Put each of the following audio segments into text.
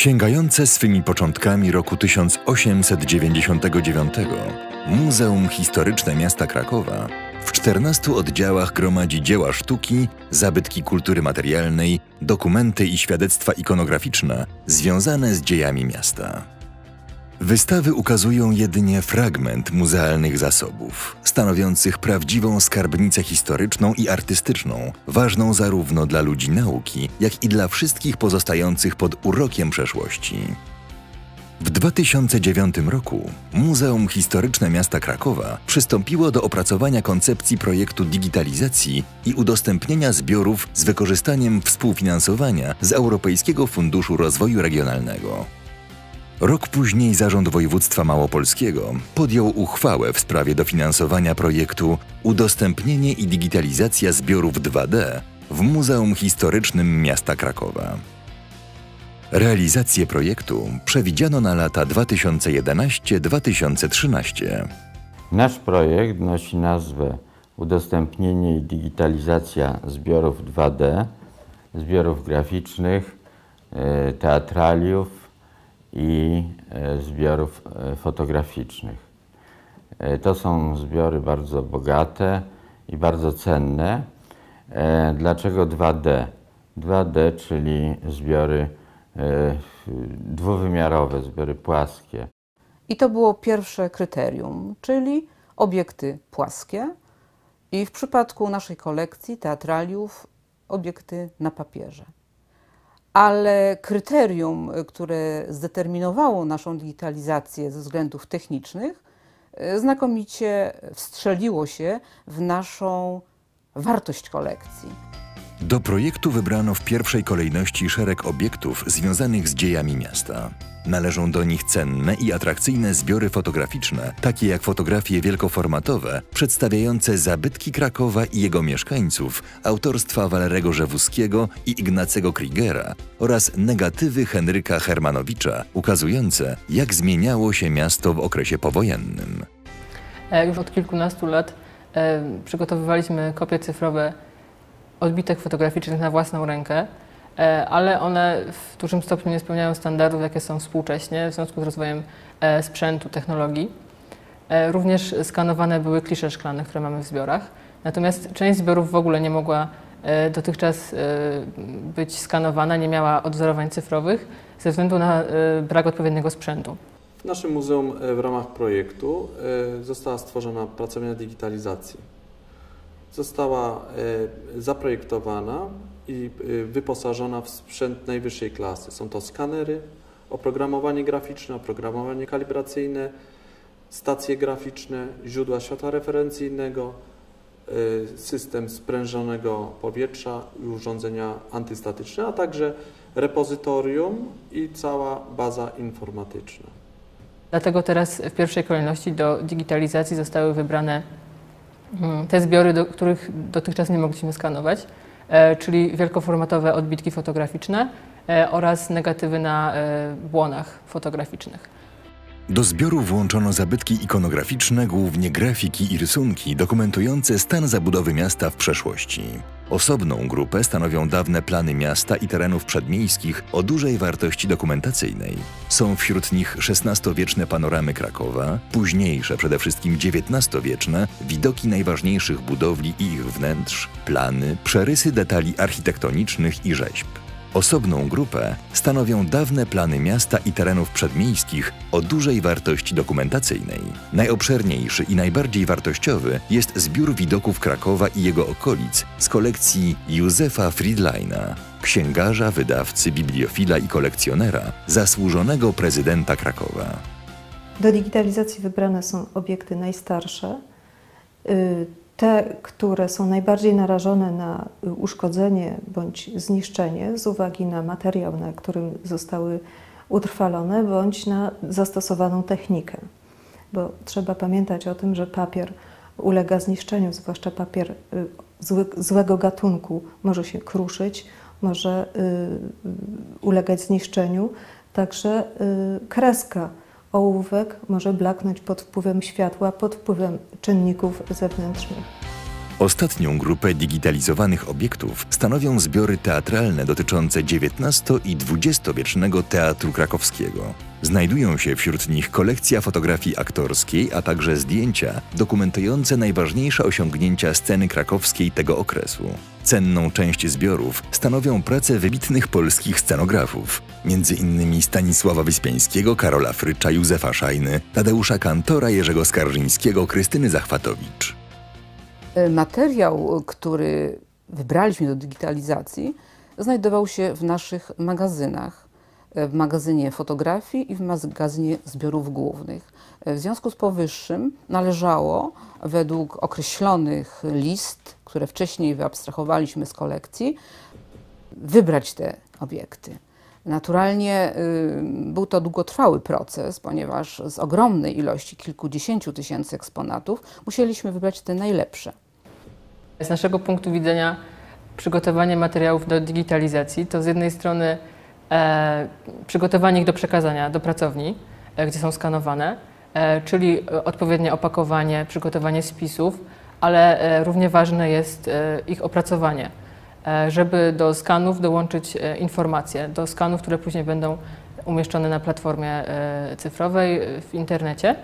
Sięgające swymi początkami roku 1899, Muzeum Historyczne Miasta Krakowa w 14 oddziałach gromadzi dzieła sztuki, zabytki kultury materialnej, dokumenty i świadectwa ikonograficzne związane z dziejami miasta. Wystawy ukazują jedynie fragment muzealnych zasobów, stanowiących prawdziwą skarbnicę historyczną i artystyczną, ważną zarówno dla ludzi nauki, jak i dla wszystkich pozostających pod urokiem przeszłości. W 2009 roku Muzeum Historyczne Miasta Krakowa przystąpiło do opracowania koncepcji projektu digitalizacji i udostępnienia zbiorów z wykorzystaniem współfinansowania z Europejskiego Funduszu Rozwoju Regionalnego. Rok później Zarząd Województwa Małopolskiego podjął uchwałę w sprawie dofinansowania projektu Udostępnienie i digitalizacja zbiorów 2D w Muzeum Historycznym Miasta Krakowa. Realizację projektu przewidziano na lata 2011-2013. Nasz projekt nosi nazwę Udostępnienie i digitalizacja zbiorów 2D, zbiorów graficznych, e, teatraliów, i e, zbiorów e, fotograficznych. E, to są zbiory bardzo bogate i bardzo cenne. Dlaczego 2D? 2D, czyli zbiory dwuwymiarowe, zbiory płaskie. I to było pierwsze kryterium, czyli obiekty płaskie i w przypadku naszej kolekcji teatraliów obiekty na papierze ale kryterium, które zdeterminowało naszą digitalizację ze względów technicznych, e, znakomicie wstrzeliło się w naszą wartość kolekcji. Do projektu wybrano w pierwszej kolejności szereg obiektów związanych z dziejami miasta. Należą do nich cenne i atrakcyjne zbiory fotograficzne, takie jak fotografie wielkoformatowe przedstawiające zabytki Krakowa i jego mieszkańców autorstwa Walerego Rzewuskiego i Ignacego Kriegera oraz negatywy Henryka Hermanowicza ukazujące, jak zmieniało się miasto w okresie powojennym. E, już od kilkunastu lat e, przygotowywaliśmy kopie cyfrowe odbitek fotograficznych na własną rękę. E, ale one w dużym stopniu nie spełniają standardów, jakie są współcześnie w związku z rozwojem e, sprzętu, technologii. E, również skanowane były klisze szklane, które mamy w zbiorach. Natomiast część zbiorów w ogóle nie mogła dotychczas być skanowana, nie miała odwzorowań cyfrowych ze względu na brak odpowiedniego sprzętu. W naszym muzeum w ramach projektu została stworzona pracownia digitalizacji. Została zaprojektowana i y, wyposażona w sprzęt najwyższej klasy. Są to skanery, oprogramowanie graficzne, oprogramowanie kalibracyjne, stacje graficzne, źródła światła referencyjnego, y, system sprężonego powietrza i urządzenia antystatyczne, a także repozytorium i cała baza informatyczna. Dlatego teraz w pierwszej kolejności do digitalizacji zostały wybrane mm, te zbiory, do których dotychczas nie mogliśmy skanować. E, czyli wielkoformatowe odbitki fotograficzne e, oraz negatywy na e, błonach fotograficznych. Do zbioru włączono zabytki ikonograficzne, głównie grafiki i rysunki dokumentujące stan zabudowy miasta w przeszłości. Osobną grupę stanowią dawne plany miasta i terenów przedmiejskich o dużej wartości dokumentacyjnej. Są wśród nich XVI-wieczne panoramy Krakowa, późniejsze, przede wszystkim XIX-wieczne, widoki najważniejszych budowli i ich wnętrz, plany, przerysy detali architektonicznych i rzeźb. Osobną grupę stanowią dawne plany miasta i terenów przedmiejskich o dużej wartości dokumentacyjnej. Najobszerniejszy i najbardziej wartościowy jest zbiór widoków Krakowa i jego okolic z kolekcji Józefa Friedleina, księgarza, wydawcy, bibliofila i kolekcjonera, zasłużonego prezydenta Krakowa. Do digitalizacji wybrane są obiekty najstarsze, y, te, które są najbardziej narażone na uszkodzenie bądź zniszczenie z uwagi na materiał, na którym zostały utrwalone, bądź na zastosowaną technikę. Bo trzeba pamiętać o tym, że papier ulega zniszczeniu, zwłaszcza papier y, zły, złego gatunku może się kruszyć, może y, ulegać zniszczeniu. Także y, kreska ołówek może blaknąć pod wpływem światła, pod wpływem czynników zewnętrznych. Ostatnią grupę digitalizowanych obiektów stanowią zbiory teatralne dotyczące XIX i XX-wiecznego teatru krakowskiego. Znajdują się wśród nich kolekcja fotografii aktorskiej, a także zdjęcia dokumentujące najważniejsze osiągnięcia sceny krakowskiej tego okresu. Cenną część zbiorów stanowią prace wybitnych polskich scenografów, innymi Stanisława Wyspiańskiego, Karola Frycza, Józefa Szajny, Tadeusza Kantora, Jerzego Skarżyńskiego, Krystyny Zachwatowicz. E, materiał, który wybraliśmy do digitalizacji, znajdował się w naszych magazynach. E, w magazynie fotografii i w magazynie zbiorów głównych. E, w związku z powyższym należało według określonych list, które wcześniej wyabstrahowaliśmy z kolekcji, wybrać te obiekty. Naturalnie y, był to długotrwały proces, ponieważ z ogromnej ilości kilkudziesięciu tysięcy eksponatów musieliśmy wybrać te najlepsze. Z naszego punktu widzenia przygotowanie materiałów do digitalizacji to z jednej strony przygotowanie ich do przekazania do pracowni, e, gdzie są skanowane, e, czyli odpowiednie opakowanie, przygotowanie spisów, ale e, równie ważne jest e, ich opracowanie, e, żeby do skanów dołączyć informacje, do skanów, które później będą umieszczone na platformie cyfrowej w internecie.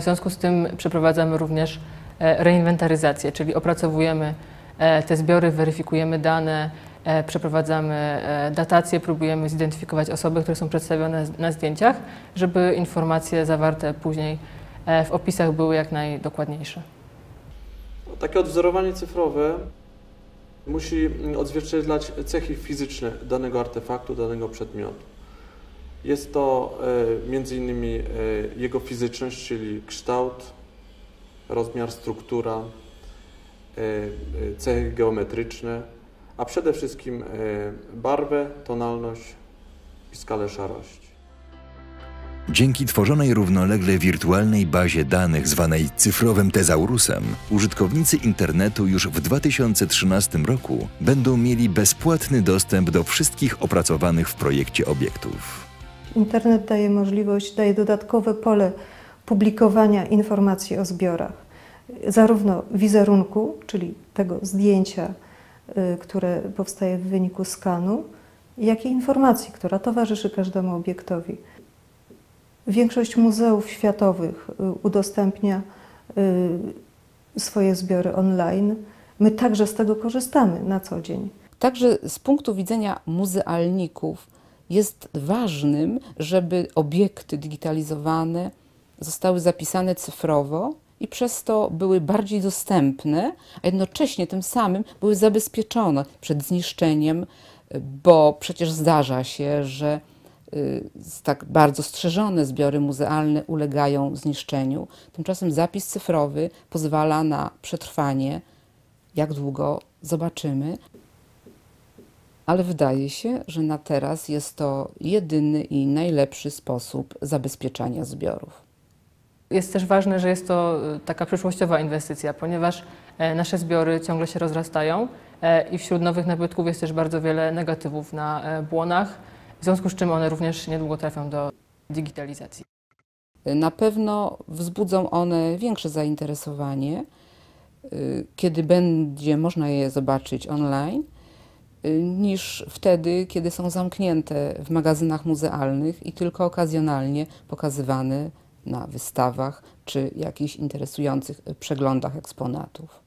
W związku z tym przeprowadzamy również reinwentaryzację, czyli opracowujemy te zbiory, weryfikujemy dane, przeprowadzamy datację, próbujemy zidentyfikować osoby, które są przedstawione na zdjęciach, żeby informacje zawarte później w opisach były jak najdokładniejsze. Takie odwzorowanie cyfrowe musi odzwierciedlać cechy fizyczne danego artefaktu, danego przedmiotu. Jest to e, e, jego fizyczność, czyli kształt, rozmiar, struktura, e, cechy geometryczne, a przede wszystkim barwę, tonalność i skalę szarości. Dzięki tworzonej równolegle wirtualnej bazie danych zwanej cyfrowym tezaurusem, użytkownicy internetu już w 2013 roku będą mieli bezpłatny dostęp do wszystkich opracowanych w projekcie obiektów. Internet daje możliwość, daje dodatkowe pole publikowania informacji o zbiorach, zarówno wizerunku, czyli tego zdjęcia, które powstaje w wyniku skanu, jak i informacji, która towarzyszy każdemu obiektowi. Większość muzeów światowych y, udostępnia y, swoje zbiory online. My także z tego korzystamy na co dzień. Także z punktu widzenia muzealników jest ważnym, żeby obiekty digitalizowane zostały zapisane cyfrowo i przez to były bardziej dostępne, a jednocześnie tym samym były zabezpieczone przed zniszczeniem, bo przecież zdarza się, że Y, tak bardzo strzeżone zbiory muzealne ulegają zniszczeniu. Tymczasem zapis cyfrowy pozwala na przetrwanie. Jak długo zobaczymy. Ale wydaje się, że na teraz jest to jedyny i najlepszy sposób zabezpieczania zbiorów. Jest też ważne, że jest to y, taka przyszłościowa inwestycja, ponieważ e, nasze zbiory ciągle się rozrastają e, i wśród nowych nabytków jest też bardzo wiele negatywów na e, błonach w związku z czym one również niedługo trafią do digitalizacji. Na pewno wzbudzą one większe zainteresowanie, y, kiedy będzie można je zobaczyć online, y, niż wtedy, kiedy są zamknięte w magazynach muzealnych i tylko okazjonalnie pokazywane na wystawach czy jakichś interesujących przeglądach eksponatów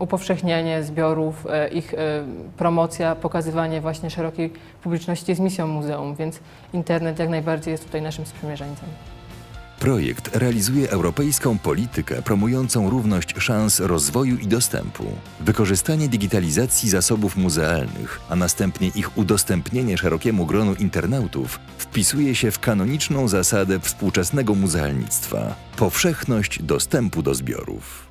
upowszechnianie zbiorów, e, ich e, promocja, pokazywanie właśnie szerokiej publiczności jest misją muzeum, więc internet jak najbardziej jest tutaj naszym sprzymierzeńcem. Projekt realizuje europejską politykę promującą równość szans rozwoju i dostępu. Wykorzystanie digitalizacji zasobów muzealnych, a następnie ich udostępnienie szerokiemu gronu internautów wpisuje się w kanoniczną zasadę współczesnego muzealnictwa powszechność dostępu do zbiorów.